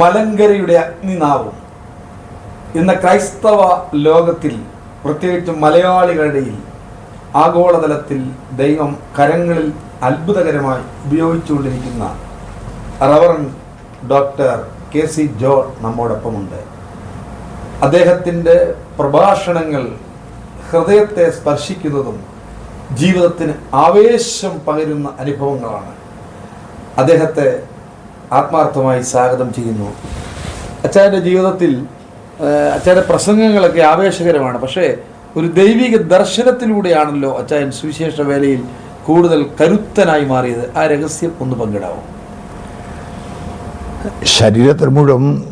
മലങ്കരയുടെ അഗ്നിനാവും ഇന്ന് ക്രൈസ്തവ ലോകത്തിൽ പ്രത്യേകിച്ചും മലയാളികളുടെയിൽ ആഗോളതലത്തിൽ ദൈവം കരങ്ങളിൽ അത്ഭുതകരമായി ഉപയോഗിച്ചുകൊണ്ടിരിക്കുന്ന reverend doctor K C John നമ്മോടൊപ്പമുണ്ട്. അദ്ദേഹത്തിന്റെ പ്രഭാഷണങ്ങൾ ഹൃദയത്തെ സ്പർശിക്കുന്നതും ജീവിതത്തിന് ആവേശം പകരുന്ന അനുഭവങ്ങളാണ്. അദ്ദേഹത്തെ ആത്മാർത്ഥമായി സ്വാഗതം ചെയ്യുന്നു. അച്ചാന്റെ ജീവിതത്തിൽ അച്ചാന്റെ പ്രസംഗങ്ങളൊക്കെ ആവേശകരമാണ്. പക്ഷേ ഒരു ദൈവിക ദർശനത്തിലൂടെയാണല്ലോ അച്ചായൻ സുവിശേഷ വേലയിൽ കൂടുതൽ കരുത്തനായി മാറിയത്. ആ രഹസ്യം ഒന്ന് പങ്കിടാവും? ശരീരത്തിൽ മുഴുവൻ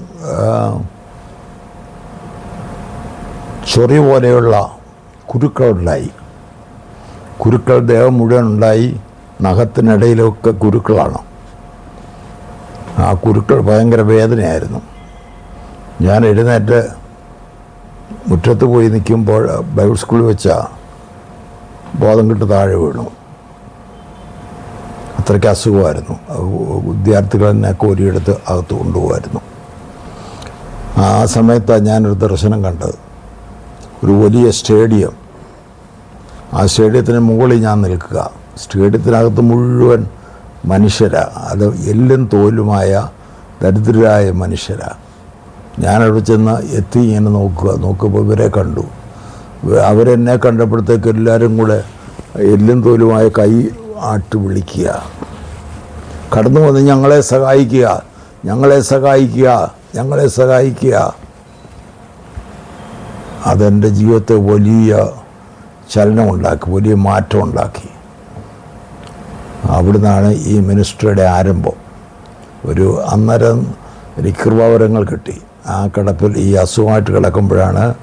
ചൊറി പോലെയുള്ള കുരുക്കളുണ്ടായി. കുരുക്കൾ ദേഹം മുഴുവൻ ഉണ്ടായി. നഖത്തിനിടയിലൊക്കെ കുരുക്കളാണ്. ആ കുരുക്കൾ ഭയങ്കര വേദനയായിരുന്നു. ഞാൻ എഴുന്നേറ്റ് മുറ്റത്ത് പോയി നിൽക്കുമ്പോൾ ബൈബിൾ സ്കൂളിൽ വെച്ച ബോധം കിട്ട് താഴെ വീണു. അത്രയ്ക്ക് അസുഖമായിരുന്നു. വിദ്യാർത്ഥികൾ എന്നെ കോരിയെടുത്ത് അകത്ത് കൊണ്ടുപോകായിരുന്നു ആ സമയത്താണ് ഞാനൊരു ദർശനം കണ്ടത്. ഒരു വലിയ സ്റ്റേഡിയം. ആ സ്റ്റേഡിയത്തിന് മുകളിൽ ഞാൻ നിൽക്കുക. സ്റ്റേഡിയത്തിനകത്ത് മുഴുവൻ മനുഷ്യരാ. അത് എല്ലും തോലുമായ ദരിദ്രരായ മനുഷ്യരാ. ഞാനവിടെ ചെന്ന് എത്തി ഇങ്ങനെ നോക്കുക. നോക്കുമ്പോൾ ഇവരെ കണ്ടു. അവരെന്നെ കണ്ടപ്പോഴത്തേക്ക് എല്ലാവരും കൂടെ എല്ലും തോലുമായ കൈ ആട്ടി വിളിക്കുക. കടന്നു വന്ന് ഞങ്ങളെ സഹായിക്കുക. ഞങ്ങളെ സഹായിക്കുക. ഞങ്ങളെ സഹായിക്കുക. അതെന്റെ ജീവിതത്തെ വലിയ ചലനമുണ്ടാക്കി വലിയ മാറ്റം ഉണ്ടാക്കി അവിടുന്നാണ് ഈ മിനിസ്ട്രിയുടെ ആരംഭം. ഒരു അന്നേരം കൃപാവരങ്ങൾ കിട്ടി. ആ കിടപ്പിൽ ഈ അസുഖമായിട്ട് കിടക്കുമ്പോഴാണ്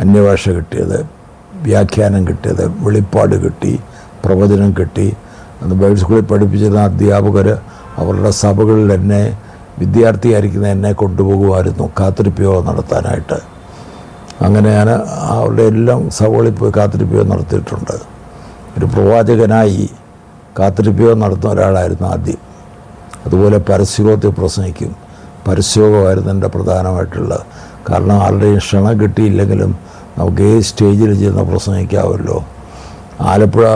അന്യഭാഷ കിട്ടിയത് വ്യാഖ്യാനം കിട്ടിയത് വെളിപ്പാട് കിട്ടി പ്രവചനം കിട്ടി. അന്ന് ബൈബിൾ സ്കൂളിൽ പഠിപ്പിച്ചിരുന്ന അധ്യാപകർ അവരുടെ സഭകളിൽ എന്നെ വിദ്യാർത്ഥിയായിരിക്കുന്ന എന്നെ കൊണ്ടുപോകുമായിരുന്നു കാത്തിരിപ്പ് നടത്താനായിട്ട്. അങ്ങനെ ഞാൻ അവരുടെ എല്ലാം സഭകളിൽ പോയി കാത്തിരിപ്പ് നടത്തിയിട്ടുണ്ട്. ഒരു പ്രവാചകനായി കാത്തിരിപ്പ് നടത്തുന്ന ഒരാളായിരുന്നു ആദ്യം. അതുപോലെ പരസ്യലോകത്തിൽ പ്രസംഗിക്കും. പരസ്യോഗമായിരുന്നു എന്റെ പ്രധാനമായിട്ടുള്ള. കാരണം ആരുടെയും ക്ഷണം കിട്ടിയില്ലെങ്കിലും നമുക്ക് ഏത് സ്റ്റേജിൽ ചെന്ന് പ്രസംഗിക്കാമല്ലോ. ആലപ്പുഴ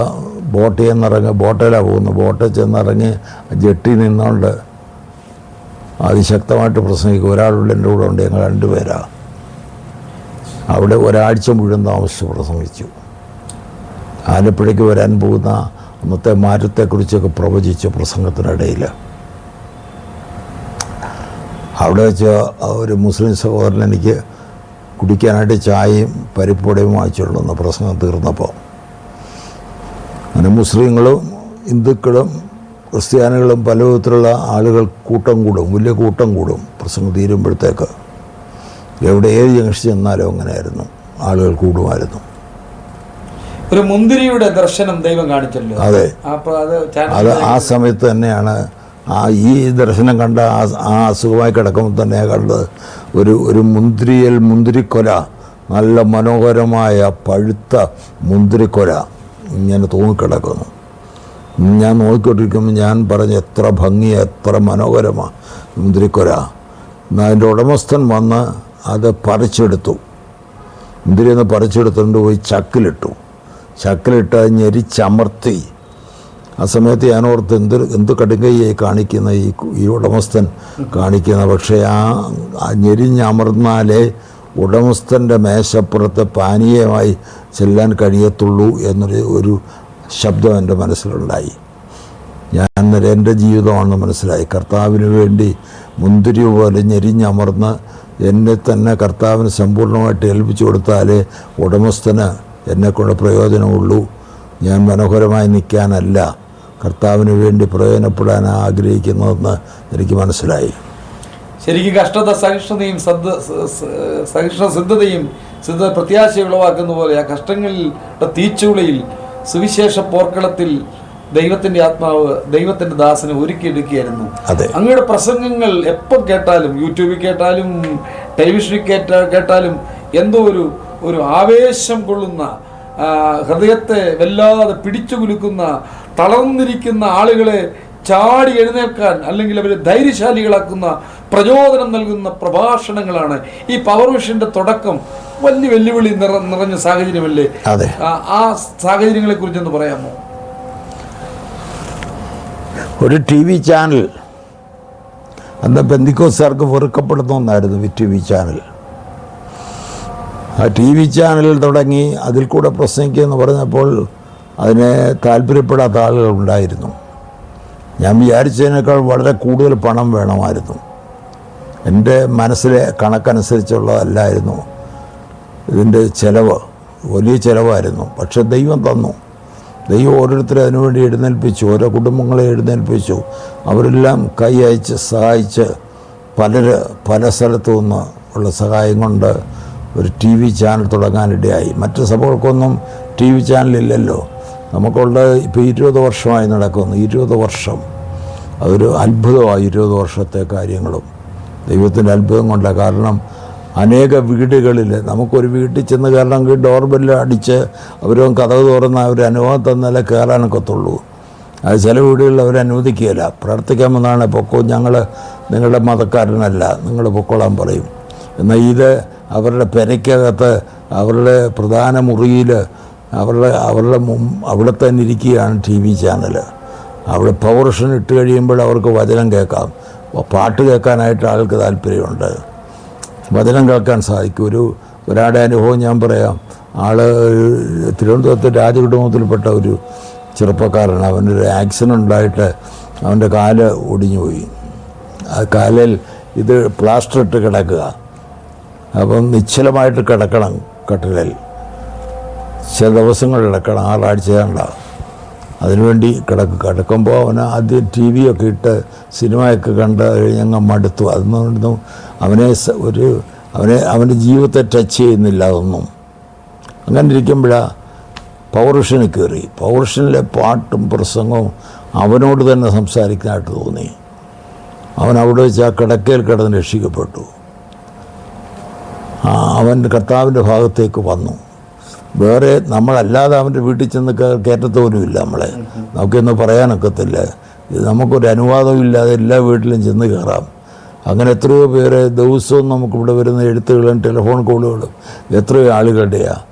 ബോട്ടിൽ നിന്നിറങ്ങി ബോട്ടയിലാണ് പോകുന്നത്. ബോട്ടിൽ ചെന്നിറങ്ങി ജെട്ടി നിന്നുകൊണ്ട് അതിശക്തമായിട്ട് പ്രസംഗിക്കും. ഒരാളുള്ള എന്റെ കൂടെ ഉണ്ട്. ഞങ്ങൾ രണ്ടുപേരാണ് അവിടെ ഒരാഴ്ച മുഴുവൻ താമസിച്ച് പ്രസംഗിച്ചു. ആലപ്പുഴയ്ക്ക് വരാൻ പോകുന്ന അന്നത്തെ മാറ്റത്തെക്കുറിച്ചൊക്കെ പ്രവചിച്ച പ്രസംഗത്തിനിടയിൽ. അവിടെ വെച്ച് ഒരു മുസ്ലിം സഹോദരൻ എനിക്ക് കുടിക്കാനായിട്ട് ചായയും പരിപ്പുടയും വാങ്ങിച്ചുകൊണ്ട് വന്ന പ്രസംഗം തീർന്നപ്പോൾ അങ്ങനെ മുസ്ലിങ്ങളും ഹിന്ദുക്കളും ക്രിസ്ത്യാനികളും പല വിധത്തിലുള്ള ആളുകൾ കൂട്ടം കൂടും വലിയ കൂട്ടം കൂടും പ്രസംഗം തീരുമ്പോഴത്തേക്ക്. എവിടെ ഏത് ജംഗ്ഷൻ ചെന്നാലും അങ്ങനെയായിരുന്നു ആളുകൾ കൂടുമായിരുന്നു. ഒരു മുന്തിരിയുടെ ദർശനം ദൈവം കാണിച്ചല്ലോ. അതെ. അത് അത് ആ സമയത്ത് തന്നെയാണ് ആ ഈ ദർശനം കണ്ട ആ ആ അസുഖമായി കിടക്കുമ്പോൾ തന്നെ കണ്ടത് ഒരു ഒരു മുന്തിരിയൽ മുന്തിരിക്കൊല നല്ല മനോഹരമായ പഴുത്ത മുന്തിരിക്കൊല ഇങ്ങനെ തൂങ്ങിക്കിടക്കുന്നു ഞാൻ നോക്കിക്കൊണ്ടിരിക്കുമ്പോൾ ഞാൻ പറഞ്ഞ എത്ര ഭംഗി എത്ര മനോഹരമാണ് മുന്തിരിക്കൊല. അതിന്റെ ഉടമസ്ഥൻ വന്ന് അത് പറിച്ചെടുത്തു. മുന്തിരി ഒന്ന് പറിച്ചെടുത്തുകൊണ്ട് പോയി ചക്കിലിട്ടു. ചക്കിലിട്ട് അത് ഞെരിച്ചമർത്തി ആ സമയത്ത് ഞാൻ ഓർത്ത് എന്ത് എന്ത് കടുങ്കയ്യായി കാണിക്കുന്ന ഈ ഈ ഉടമസ്ഥൻ കാണിക്കുന്ന. പക്ഷേ ആ ഞെരിഞ്ഞമർന്നാലേ ഉടമസ്ഥന്റെ മേശപ്പുറത്ത് പാനീയമായി ചെല്ലാൻ കഴിയത്തുള്ളൂ എന്നൊരു ഒരു ശബ്ദം എന്റെ മനസ്സിലുണ്ടായി. ഞാൻ അന്നേരം എന്റെ ജീവിതമാണെന്ന് മനസ്സിലായി. കർത്താവിന് വേണ്ടി മുന്തിരി പോലെ ഞെരിഞ്ഞമർന്ന് എന്നെ തന്നെ കർത്താവിന് സമ്പൂർണമായിട്ട് ഏൽപ്പിച്ചു കൊടുത്താലേ ഉടമസ്ഥന് എന്നെക്കൊണ്ട് പ്രയോജനമുള്ളൂ. ഞാൻ മനോഹരമായി നിൽക്കാനല്ല. കർത്താവിന് വേണ്ടി പ്രയോജനപ്പെടാൻ ആഗ്രഹിക്കുന്നതെന്ന് എനിക്ക് മനസ്സിലായി. ശരിക്കും കഷ്ടത സഹിഷ്ണുതയും സദ് സഹിഷ്ണു സിദ്ധതയും സിദ്ധ പ്രത്യാശ ഉളവാക്കുന്ന പോലെ ആ കഷ്ടങ്ങളിൽ തീച്ചുളയിൽ സുവിശേഷ പോർക്കളത്തിൽ ദൈവത്തിന്റെ ആത്മാവ് ദൈവത്തിന്റെ ദാസനെ ഒരുക്കിയെടുക്കുകയായിരുന്നു. അതെ. അങ്ങയുടെ പ്രസംഗങ്ങൾ എപ്പോൾ കേട്ടാലും യൂട്യൂബിൽ കേട്ടാലും ടെലിവിഷനിൽ കേട്ട കേട്ടാലും എന്തോ ഒരു ഒരു ആവേശം കൊള്ളുന്ന ഹൃദയത്തെ വല്ലാതെ പിടിച്ചു കുലുക്കുന്ന തളർന്നിരിക്കുന്ന ആളുകളെ ചാടി എഴുന്നേൽക്കാൻ അല്ലെങ്കിൽ അവരെ ധൈര്യശാലികളാക്കുന്ന പ്രചോദനം നൽകുന്ന പ്രഭാഷണങ്ങളാണ്. ഈ പവർ വിഷന്റെ തുടക്കം വലിയ വെല്ലുവിളി നിറ നിറഞ്ഞ സാഹചര്യമല്ലേ? ആ- സാഹചര്യങ്ങളെ കുറിച്ചൊന്ന് പറയാമോ? ഒരു ടി വി ചാനൽ അന്ന് ബന്ധിക്കോസാർക്ക് വെറുക്കപ്പെടുന്ന ഒന്നായിരുന്നു T V channel T V channel തുടങ്ങി അതിൽ കൂടെ പ്രസംഗിക്കുക എന്ന് പറഞ്ഞപ്പോൾ അതിനെ താല്പര്യപ്പെടാത്ത ആളുകൾ ഉണ്ടായിരുന്നു. ഞാൻ വിചാരിച്ചതിനേക്കാൾ വളരെ കൂടുതൽ പണം വേണമായിരുന്നു. എന്റെ മനസ്സിലെ കണക്കനുസരിച്ചുള്ളതല്ലായിരുന്നു. ഇതിന്റെ ചിലവ് വലിയ ചിലവായിരുന്നു. പക്ഷെ ദൈവം തന്നു. ദൈവം ഓരോരുത്തരെ അതിനുവേണ്ടി എഴുന്നേൽപ്പിച്ചു ഓരോ കുടുംബങ്ങളെ എഴുന്നേൽപ്പിച്ചു. അവരെല്ലാം കൈ അയച്ച് സഹായിച്ച് പലര് പല സ്ഥലത്തു നിന്ന് ഉള്ള സഹായം കൊണ്ട് ഒരു ടി വി ചാനൽ തുടങ്ങാനിടയായി. മറ്റ് സഭകൾക്കൊന്നും ടി വി ചാനലില്ലല്ലോ. നമുക്കുള്ള ഇപ്പോൾ ഇരുപത് വർഷമായി നടക്കുന്നു. ഇരുപത് വർഷം. അതൊരു അത്ഭുതമായി ഇരുപത് വർഷത്തെ കാര്യങ്ങളും. ദൈവത്തിന്റെ അത്ഭുതം കൊണ്ടാണ് കാരണം അനേക വീടുകളിൽ നമുക്കൊരു വീട്ടിൽ ചെന്ന് കയറണമെങ്കിൽ ഡോർബെല്ല് അടിച്ച് അവരും കഥ തുറന്ന് അവർ അനുഭവം തന്നാലേ കയറാനൊക്കത്തുള്ളൂ അത് ചില വീടുകളിൽ അവർ അനുവദിക്കുകയില്ല. പ്രാർത്ഥിക്കാമെന്നാണ് പൊക്കോ ഞങ്ങൾ നിങ്ങളുടെ മതക്കാരനല്ല. നിങ്ങൾ പൊക്കോളാൻ പറയും. എന്നാൽ ഇത് അവരുടെ പെരയ്ക്കകത്ത് അവരുടെ പ്രധാന മുറിയിൽ അവരുടെ അവരുടെ അവിടെ തന്നെ ഇരിക്കുകയാണ് ടി വി ചാനൽ. അവിടെ പവർഷൻ ഇട്ട് കഴിയുമ്പോൾ അവർക്ക് വചനം കേൾക്കാം. പാട്ട് കേൾക്കാനായിട്ട് ആൾക്ക് താല്പര്യമുണ്ട്. വചനം കേൾക്കാൻ സാധിക്കും. ഒരു ഒരാളുടെ അനുഭവം ഞാൻ പറയാം. ആൾ തിരുവനന്തപുരത്ത് രാജകുടുംബത്തിൽപ്പെട്ട ഒരു ചെറുപ്പക്കാരനാണ്. അവനൊരു ആക്സിഡന്റ് ഉണ്ടായിട്ട് അവന്റെ കാൽ ഒടിഞ്ഞുപോയി. ആ കാലിൽ ഇത് പ്ലാസ്റ്റർ ഇട്ട് കിടക്കുക. അപ്പം നിശ്ചലമായിട്ട് കിടക്കണം കട്ടിലിൽ. ചില ദിവസങ്ങൾ കിടക്കണം ആറാഴ്ച അതിനുവേണ്ടി കിടക്കും കിടക്കുമ്പോൾ അവന് ആദ്യം ടി വി ഒക്കെ ഇട്ട് സിനിമയൊക്കെ കണ്ട് കഴിഞ്ഞങ്ങ് മടുത്തു. അതൊന്നും അവനെ ഒരു അവനെ അവന്റെ ജീവിതത്തെ ടച്ച് ചെയ്യുന്നില്ല അതൊന്നും. അങ്ങനെ ഇരിക്കുമ്പോഴാണ് പൗരുഷന് കയറി. പൗരുഷനിലെ പാട്ടും പ്രസംഗവും അവനോട് തന്നെ സംസാരിക്കാനായിട്ട് തോന്നി. അവൻ അവിടെ വെച്ച് ആ കിടക്കയിൽ കിടന്ന് രക്ഷിക്കപ്പെട്ടു. അവൻ കർത്താവിന്റെ ഭാഗത്തേക്ക് വന്നു. വേറെ നമ്മളല്ലാതെ അവന്റെ വീട്ടിൽ ചെന്ന് കയറ്റത്തോലുമില്ല നമ്മളെ. നമുക്കൊന്നും പറയാനൊക്കത്തില്ല. ഇത് നമുക്കൊരു അനുവാദവും ഇല്ലാതെ എല്ലാ വീട്ടിലും ചെന്ന് കയറാം. അങ്ങനെ എത്രയോ പേരെ ദിവസവും നമുക്കിവിടെ വരുന്ന എഴുത്തുകളും ടെലിഫോൺ കോളുകളും എത്രയോ ആളുകളുടെയാണ്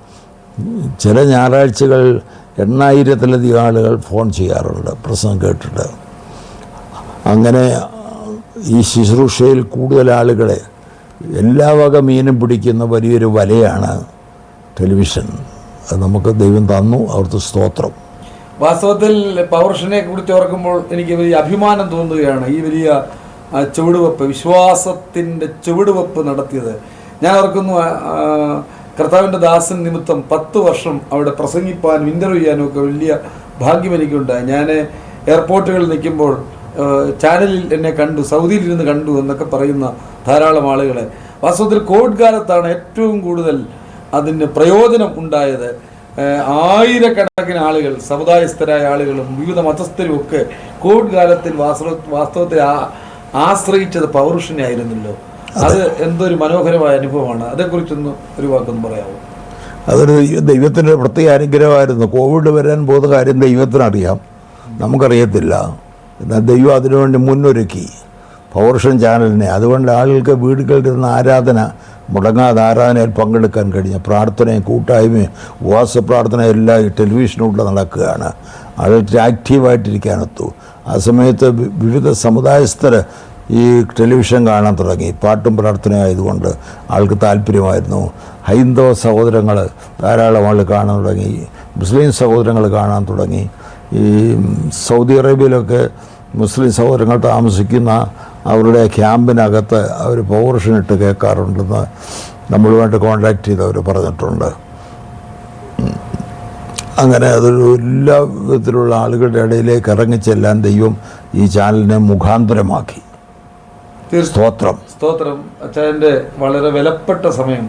ചില ഞായറാഴ്ചകൾ എണ്ണായിരത്തിലധികം ആളുകൾ ഫോൺ ചെയ്യാറുണ്ട് പ്രസംഗം കേട്ടിട്ട്. അങ്ങനെ ഈ ശുശ്രൂഷയിൽ കൂടുതൽ ആളുകളെ എല്ലാ വക മീനും പിടിക്കുന്ന വലിയൊരു വലയാണ് ടെലിവിഷൻ. അത് നമുക്ക് ദൈവം തന്നു അവർക്ക് സ്തോത്രം. വാസ്തവത്തിൽ പൗർഷനെ കുറിച്ച് ഓർക്കുമ്പോൾ എനിക്ക് വലിയ അഭിമാനം തോന്നുകയാണ് ഈ വലിയ ചുവടുവെപ്പ് വിശ്വാസത്തിന്റെ ചുവടുവെപ്പ് നടത്തിയത്. ഞാൻ ഓർക്കുന്നു കർത്താവിന്റെ ദാസൻ നിമിത്തം പത്ത് വർഷം അവിടെ പ്രസംഗിപ്പാനും ഇന്റർവ്യൂ ചെയ്യാനും ഒക്കെ വലിയ ഭാഗ്യം എനിക്കുണ്ടായി. ഞാൻ എയർപോർട്ടുകളിൽ നിൽക്കുമ്പോൾ ചാനലിൽ എന്നെ കണ്ടു സൗദിയിൽ ഇരുന്ന് കണ്ടു എന്നൊക്കെ പറയുന്ന ധാരാളം ആളുകളെ. വാസ്തവത്തിൽ കോവിഡ് കാലത്താണ് ഏറ്റവും കൂടുതൽ അതിന് പ്രയോജനം ഉണ്ടായത്. ആയിരക്കണക്കിന് ആളുകൾ സമുദായസ്ഥരായ ആളുകളും വിവിധ മതസ്ഥരും ഒക്കെ കോവിഡ് കാലത്തിൽ വാസ്തവ വാസ്തവത്തിൽ ആ- ആശ്രയിച്ചത് പൗരുഷനെ ആയിരുന്നല്ലോ. അത്. എന്തൊരു മനോഹരമായ അനുഭവമാണ്. അതേക്കുറിച്ചൊന്ന് ഒരു വാക്കൊന്ന് പറയാമോ? അതൊരു ദൈവത്തിന്റെ പ്രത്യേക അനുഗ്രഹമായിരുന്നു. കോവിഡ് വരാൻ പോകുന്ന കാര്യം ദൈവത്തിനറിയാം. നമുക്കറിയത്തില്ല. എന്നാൽ ദൈവം അതിനുവേണ്ടി മുന്നൊരുക്കി. പൗർഷൻ ചാനലിനെ. അതുകൊണ്ട് ആളുകൾക്ക് വീടുകളിൽ ഇരുന്ന് ആരാധന മുടങ്ങാതെ ആരാധനയിൽ പങ്കെടുക്കാൻ കഴിഞ്ഞ പ്രാർത്ഥനയും കൂട്ടായ്മയും ഉപവാസ പ്രാർത്ഥന എല്ലാം ഈ ടെലിവിഷനിലൂടെ നടക്കുകയാണ്. ആളുകൾക്ക് ആക്റ്റീവായിട്ടിരിക്കാനൊത്തു ആ സമയത്ത് വിവിധ സമുദായസ്ഥർ ഈ ടെലിവിഷൻ കാണാൻ തുടങ്ങി. പാട്ടും പ്രാർത്ഥനയായതുകൊണ്ട് ആൾക്ക് താല്പര്യമായിരുന്നു. ഹൈന്ദവ സഹോദരങ്ങൾ ധാരാളം ആൾ കാണാൻ തുടങ്ങി. മുസ്ലിം സഹോദരങ്ങൾ കാണാൻ തുടങ്ങി. ഈ സൗദി അറേബ്യയിലൊക്കെ മുസ്ലിം സഹോദരങ്ങൾ താമസിക്കുന്ന അവരുടെ ക്യാമ്പിനകത്ത് അവർ പൗർഷൻ ഇട്ട് കേൾക്കാറുണ്ടെന്ന് നമ്മളുമായിട്ട് കോണ്ടാക്ട് ചെയ്തവർ പറഞ്ഞിട്ടുണ്ട്. അങ്ങനെ അതൊരു എല്ലാ വിധത്തിലുള്ള ആളുകളുടെ ഇടയിലേക്ക് ഇറങ്ങിച്ചെല്ലാൻ ദൈവം ഈ ചാനലിനെ മുഖാന്തരമാക്കി. സ്തോത്രം. സ്തോത്രം. അച്ഛന്റെ വളരെ വിലപ്പെട്ട സമയം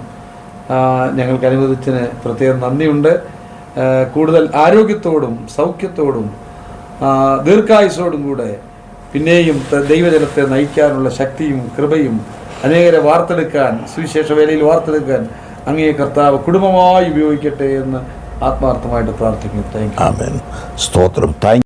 ഞങ്ങൾക്ക് അനുവദിച്ചതിന് പ്രത്യേകം നന്ദിയുണ്ട്. കൂടുതൽ ആരോഗ്യത്തോടും സൗഖ്യത്തോടും ദീർഘായുസോടും കൂടെ പിന്നെയും ദൈവജനത്തെ നയിക്കാനുള്ള ശക്തിയും കൃപയും അനേകരെ വാർത്തെടുക്കാൻ സുവിശേഷ വേലയിൽ വാർത്തെടുക്കാൻ അങ്ങേ കർത്താവ് കുടുംബമായി ഉപയോഗിക്കട്ടെ എന്ന് ആത്മാർത്ഥമായിട്ട് പ്രാർത്ഥിക്കുന്നു. സ്തോത്രം. താങ്ക്